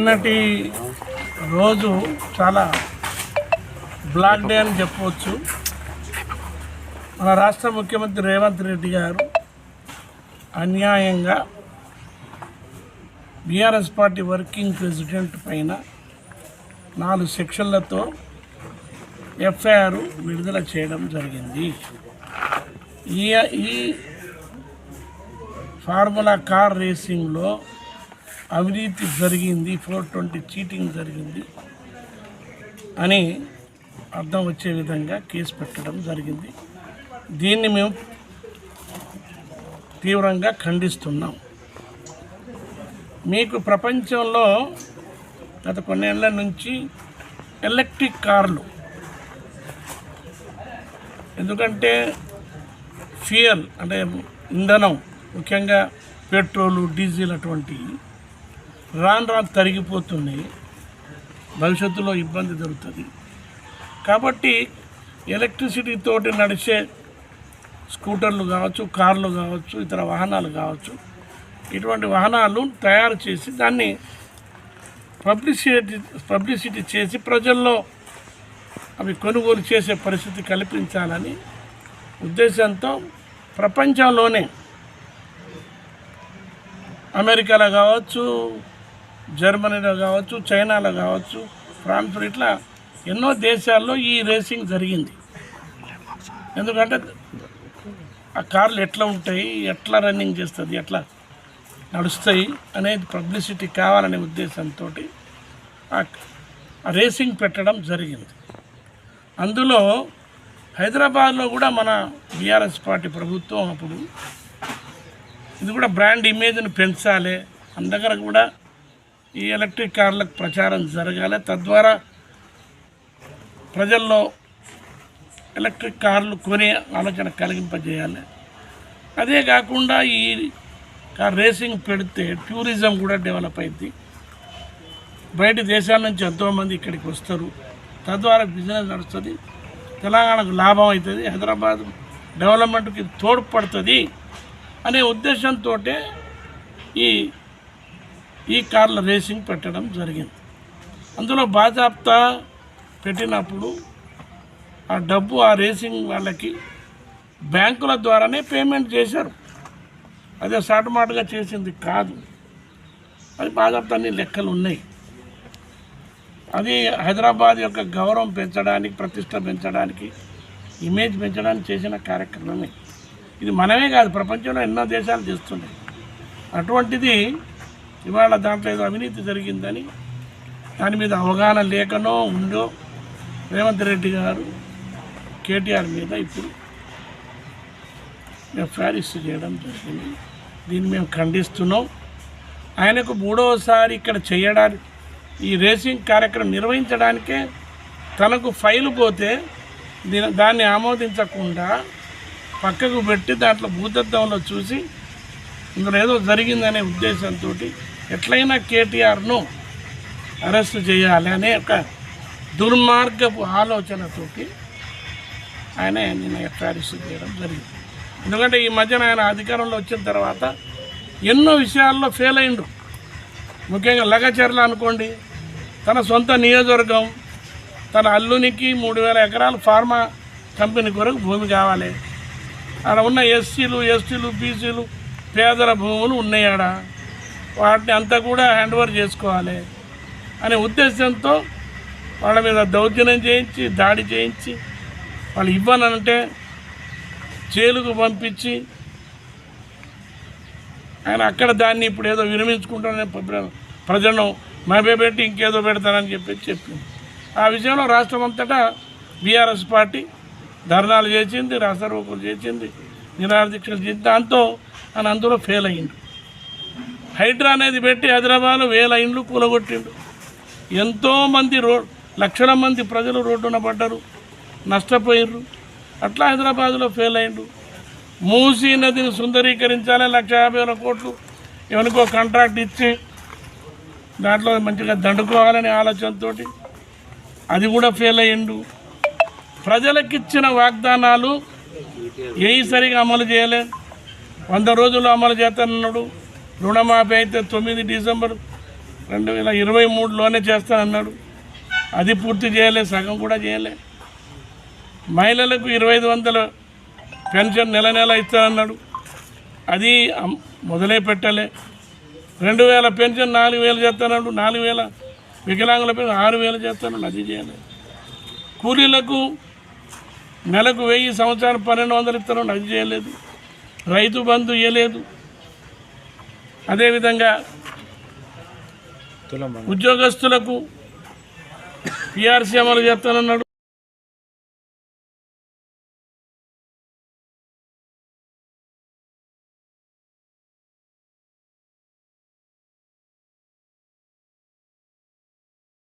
నిన్నటి రోజు చాలా బ్లాక్ డే అని చెప్పవచ్చు. మన రాష్ట్ర ముఖ్యమంత్రి రేవంత్ రెడ్డి గారు అన్యాయంగా బీఆర్ఎస్ పార్టీ వర్కింగ్ ప్రెసిడెంట్ పైన నాలుగు సెక్షన్లతో ఎఫ్ఐఆర్ విడుదల చేయడం జరిగింది. ఈ ఈ ఫార్ములా కార్ రేసింగ్లో అవినీతి జరిగింది ఫోర్ ట్వంటీ చీటింగ్ జరిగింది అని అర్థం వచ్చే విధంగా కేసు పెట్టడం జరిగింది. దీన్ని మేము తీవ్రంగా ఖండిస్తున్నాం. మీకు ప్రపంచంలో గత కొన్నేళ్ళ నుంచి ఎలక్ట్రిక్ కార్లు ఎందుకంటే ఫ్యూయల్ అంటే ఇంధనం ముఖ్యంగా పెట్రోలు డీజిల్ అటువంటివి రాను రాను తరిగిపోతున్నాయి. భవిష్యత్తులో ఇబ్బంది జరుగుతుంది. కాబట్టి ఎలక్ట్రిసిటీ తోటి నడిచే స్కూటర్లు కావచ్చు కార్లు కావచ్చు ఇతర వాహనాలు కావచ్చు ఇటువంటి వాహనాలు తయారు చేసి దాన్ని పబ్లిసిటీ పబ్లిసిటీ చేసి ప్రజల్లో అవి కొనుగోలు చేసే పరిస్థితి కల్పించాలని ఉద్దేశంతో ప్రపంచంలోనే అమెరికాలో కావచ్చు జర్మనీలో కావచ్చు చైనాలో కావచ్చు ఫ్రాన్స్ ఇట్లా ఎన్నో దేశాల్లో ఈ రేసింగ్ జరిగింది. ఎందుకంటే ఆ కార్లు ఎట్లా ఉంటాయి ఎట్లా రన్నింగ్ చేస్తుంది ఎట్లా నడుస్తాయి అనేది పబ్లిసిటీ కావాలనే ఉద్దేశంతో ఆ రేసింగ్ పెట్టడం జరిగింది. అందులో హైదరాబాద్లో కూడా మన బీఆర్ఎస్ పార్టీ ప్రభుత్వం అప్పుడు ఇది కూడా బ్రాండ్ ఇమేజ్ని పెంచాలి మన దగ్గర కూడా ఈ ఎలక్ట్రిక్ కార్లకు ప్రచారం జరగాలి. తద్వారా ప్రజల్లో ఎలక్ట్రిక్ కార్లు కొనే ఆలోచన కలిగింపజేయాలి. అదే కాకుండా ఈ కార్ రేసింగ్ పెడితే టూరిజం కూడా డెవలప్ అయింది బయట దేశాల నుంచి ఎంతోమంది ఇక్కడికి వస్తారు. తద్వారా బిజినెస్ నడుస్తుంది. తెలంగాణకు లాభం అవుతుంది హైదరాబాద్ డెవలప్మెంట్కి తోడ్పడుతుంది అనే ఉద్దేశంతో ఈ ఈ కార్ల రేసింగ్ పెట్టడం జరిగింది. అందులో బాజాప్తా పెట్టినప్పుడు ఆ డబ్బు ఆ రేసింగ్ వాళ్ళకి బ్యాంకుల ద్వారానే పేమెంట్ చేశారు. అదే సాటుమాటుగా చేసింది కాదు. అది బాజాప్తా అన్ని లెక్కలు ఉన్నాయి. అది హైదరాబాద్ యొక్క గౌరవం పెంచడానికి ప్రతిష్ట పెంచడానికి ఇమేజ్ పెంచడానికి చేసిన కార్యక్రమమే. ఇది మనమే కాదు ప్రపంచంలో ఎన్నో దేశాలు చేస్తున్నాయి. అటువంటిది ఇవాళ దాంట్లో ఏదో అవినీతి జరిగిందని దాని మీద అవగాహన లేకనో ఉందో రేవంత్ రెడ్డి గారు కేటీఆర్ మీద ఇప్పుడు ఎఫ్ఐఆర్ ఇష్యూ చేయడం జరిగింది. దీన్ని మేము ఖండిస్తున్నాం. ఆయనకు మూడవసారి ఇక్కడ చేయడానికి ఈ రేసింగ్ కార్యక్రమం నిర్వహించడానికే తనకు ఫైలు పోతే దాన్ని ఆమోదించకుండా పక్కకు పెట్టి దాంట్లో భూతత్వంలో చూసి ఇందులో ఏదో జరిగిందనే ఉద్దేశంతో ఎట్లయినా కేటీఆర్ను అరెస్ట్ చేయాలి అనే ఒక దుర్మార్గపు ఆలోచనతోటి ఆయన నిన్న ఎఫ్ఐఆర్ చేయడం జరిగింది. ఎందుకంటే ఈ మధ్యన ఆయన అధికారంలో వచ్చిన తర్వాత ఎన్నో విషయాల్లో ఫెయిల్ అయిండు. ముఖ్యంగా లగచర్ల అనుకోండి తన సొంత నియోజకవర్గం తన అల్లునికి మూడు వేల ఎకరాలు ఫార్మా కంపెనీ కొరకు భూమి కావాలి. అక్కడ ఉన్న ఎస్సీలు ఎస్టీలు బీసీలు పేదల భూములు ఉన్నాయాడా వాటిని అంతా కూడా హ్యాండ్ ఓవర్ చేసుకోవాలి అనే ఉద్దేశంతో వాళ్ళ మీద దౌర్జన్యం చేయించి దాడి చేయించి వాళ్ళు ఇవ్వనంటే జైలుకు పంపించి ఆయన అక్కడ దాన్ని ఇప్పుడు ఏదో విరమించుకుంటానని ప్ర- ప్రజలను మభ్యపెట్టి ఇంకేదో పెడతానని చెప్పి చెప్పింది. ఆ విషయంలో రాష్ట్రం అంతటా బీఆర్ఎస్ పార్టీ ధర్నాలు చేసింది రాస్తారోకులు చేసింది నిరాదీక్షలు చేసింది. దాంతో ఆయన అందులో ఫెయిల్ అయ్యింది హైడ్రా అనేది పెట్టి హైదరాబాద్లో వేల ఇండ్లు కూలగొట్టిండు. ఎంతోమంది రో లక్షల మంది ప్రజలు రోడ్డున పడ్డరు నష్టపోయిర్రు. అట్లా హైదరాబాద్లో ఫెయిల్ అయిండు. మూసీ నదిని సుందరీకరించాలి లక్ష యాభై వేల కోట్లు ఎవరికో కాంట్రాక్ట్ ఇచ్చి దాంట్లో మంచిగా దండుకోవాలనే ఆలోచనతో అది కూడా ఫెయిల్ అయ్యిండు. ప్రజలకిచ్చిన వాగ్దానాలు ఏ సరిగా అమలు చేయలేదు వంద రోజుల్లో అమలు చేస్తానన్నాడు. రుణమాఫీ అయితే తొమ్మిది డిసెంబర్ రెండు వేల ఇరవై మూడులోనే చేస్తానన్నాడు. అది పూర్తి చేయలే సగం కూడా చేయలే. మహిళలకు ఇరవై ఐదు వందల పెన్షన్ నెల నెల ఇస్తానన్నాడు. అది మొదలే పెట్టలే. రెండు వేల పెన్షన్ నాలుగు వేలు చేస్తానన్నాడు. నాలుగు వేల వికలాంగుల పెన్షన్ ఆరు వేలు చేస్తానన్నాడు. అది చేయలేదు కూలీలకు నెలకు వెయ్యి సంవత్సరాలు పన్నెండు వందలు ఇస్తానన్నాడు. అది చేయలేదు. రైతు బంధు ఇవ్వలేదు అదేవిధంగా ఉద్యోగస్తులకు పిఆర్సీ అమలు చేస్తానన్నాడు.